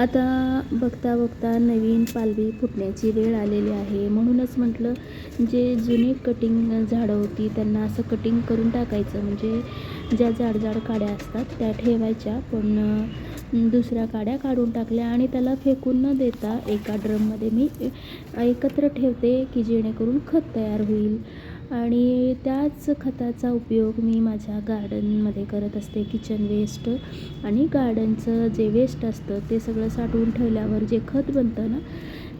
आता बघता बघता नवीन पालवी फुटण्याची वेळ आलेली आहे. म्हणूनच म्हटलं जे जुनी कटिंग झाडं होती त्यांना असं कटिंग करून टाकायचं. म्हणजे ज्या जाड जाड काड्या असतात त्या ठेवायच्या. पण दुसऱ्या काड्या काढून टाकल्या आणि त्याला फेकून न देता एका ड्रममध्ये मी एकत्र ठेवते की जेणेकरून खत तयार होईल. आणि त्याच खताचा उपयोग मी माझ्या गार्डनमध्ये करत असते किचन वेस्ट आणि गार्डनचं जे वेस्ट असतं ते सगळं साठवून ठेवल्यावर जे खत बनतं ना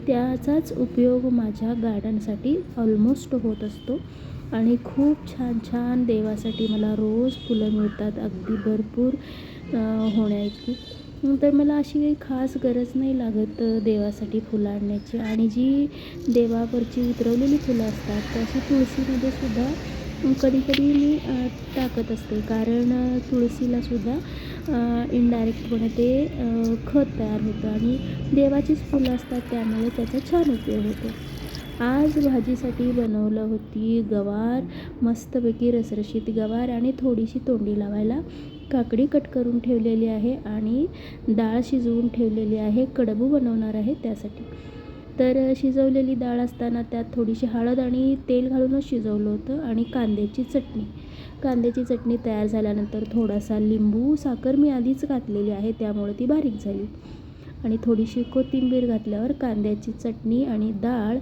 त्याचाच उपयोग माझ्या गार्डनसाठी ऑलमोस्ट होत असतो. आणि खूप छान छान देवासाठी मला रोज फुलं मिळतात अगदी भरपूर होण्याची. तर मला अशी काही खास गरज नाही लागत देवासाठी फुलं आणण्याची. आणि जी देवावरची उतरवलेली फुलं असतात तशी तुळशीमध्ये सुद्धा कधी कधी मी टाकत असते. कारण तुळशीला सुद्धा इनडायरेक्टपणे ते खत तयार होतं. आणि देवाचीच फुलं असतात त्यामुळे त्याचा छान उपयोग होतो. आज भाजीसाठी बनवलं होती गवार मस्तपैकी रसरशीत गवार आणि थोडीशी तोंडी लावायला. काकडी कट करून ठेवलेली आहे आणि डाळ शिजवून ठेवलेली आहे. कडबू बनवणार आहे त्यासाठी. तर शिजवलेली डाळ असताना त्यात थोडीशी हळद आणि तेल घालूनच शिजवलं होतं आणि कांद्याची चटणी. कांद्याची चटणी तयार झाल्यानंतर थोडासा लिंबू साखर मी आधीच घातलेली आहे त्यामुळे ती बारीक झाली. आणि थोडीशी कोथिंबीर घातल्यावर कांद्याची चटणी आणि डाळ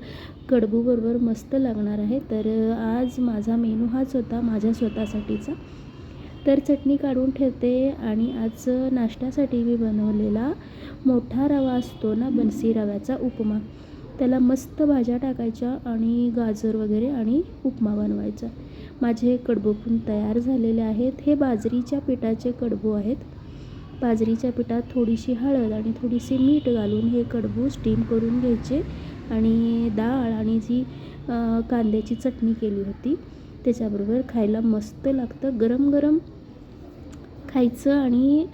कडबूबरोबर मस्त लागणार आहे. तर आज माझा मेनू हाच होता माझ्या स्वतःसाठीचा. तर चटणी काढून ठेवते आणि आज नाश्त्यासाठी मी बनवलेला मोठा रवा असतो ना बनसी रव्याचा उपमा. त्याला मस्त भाज्या टाकायच्या आणि गाजर वगैरे आणि उपमा बनवायचा. माझे कडबू पण तयार झालेले आहेत. हे बाजरीच्या पिठाचे कडबू आहेत. बाजरीच्या पिठात थोडीशी हळद आणि थोडीशी मीठ घालून हे कडबू स्टीम करून घ्यायचे. आणि डाळ आणि जी कांद्याची चटणी केली होती त्याच्याबरोबर खायला मस्त लागतं. गरम गरम खायचं आणि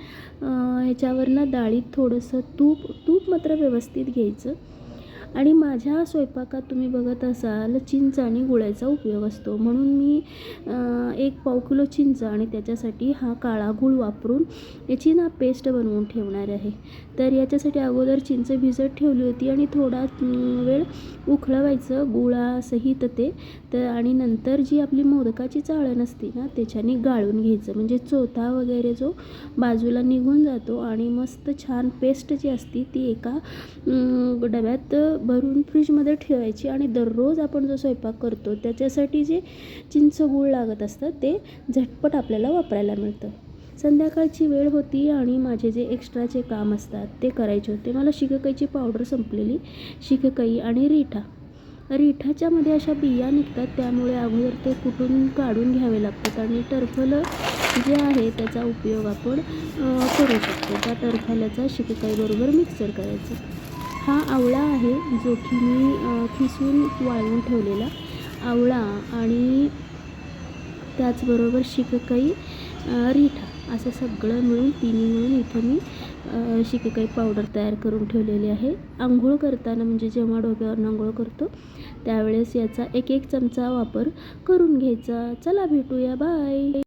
ह्याच्यावरनं डाळीत थोडंसं तूप तूप मात्र व्यवस्थित घ्यायचं. आणि माझ्या स्वयंपाकात तुम्ही बघत असाल चिंच आणि गुळाचा उपयोग असतो. म्हणून मी एक पाव किलो चिंच आणि त्याच्यासाठी हा काळा गूळ वापरून याची ना पेस्ट बनवून ठेवणार आहे. तर याच्यासाठी अगोदर चिंच भिजत ठेवली होती आणि थोडा वेळ उखळवायचं गुळासहित ते. तर आणि नंतर जी आपली मोदकाची चाळण असते ना त्याच्याने गाळून घ्यायचं. म्हणजे चोथा वगैरे जो बाजूला निघून जातो आणि मस्त छान पेस्ट जी असती ती एका डब्यात भरून फ्रीजमध्ये ठेवायची आणि दररोज आपण जो स्वयंपाक करतो त्याच्यासाठी जे चिंच गूळ लागत असतं ते झटपट आपल्याला वापरायला मिळतं. संध्याकाळची वेळ होती आणि माझे जे एक्स्ट्राचे काम असतात ते करायचे होते. मला शिककाईची पावडर संपलेली शिककाई आणि रिठा. रिठाच्यामध्ये अशा बिया निघतात त्यामुळे अगोदर ते कुठून काढून घ्यावे लागतात आणि टरफलं जे आहे त्याचा उपयोग आपण करू शकतो. त्या टरफल्याचा शिककाईबरोबर मिक्सर करायचं. हा आवळा आहे जो की मी खिसून वाळवून ठेवलेला आवळा आणि त्याचबरोबर शिककाई रिठा असं सगळं मिळून तिन्ही मिळून इथं मी शिककाई पावडर तयार करून ठेवलेली आहे. आंघोळ करताना म्हणजे जेव्हा डोक्यावर आंघोळ करतो त्यावेळेस याचा एक एक चमचा वापर करून घ्यायचा. चला भेटूया. बाय!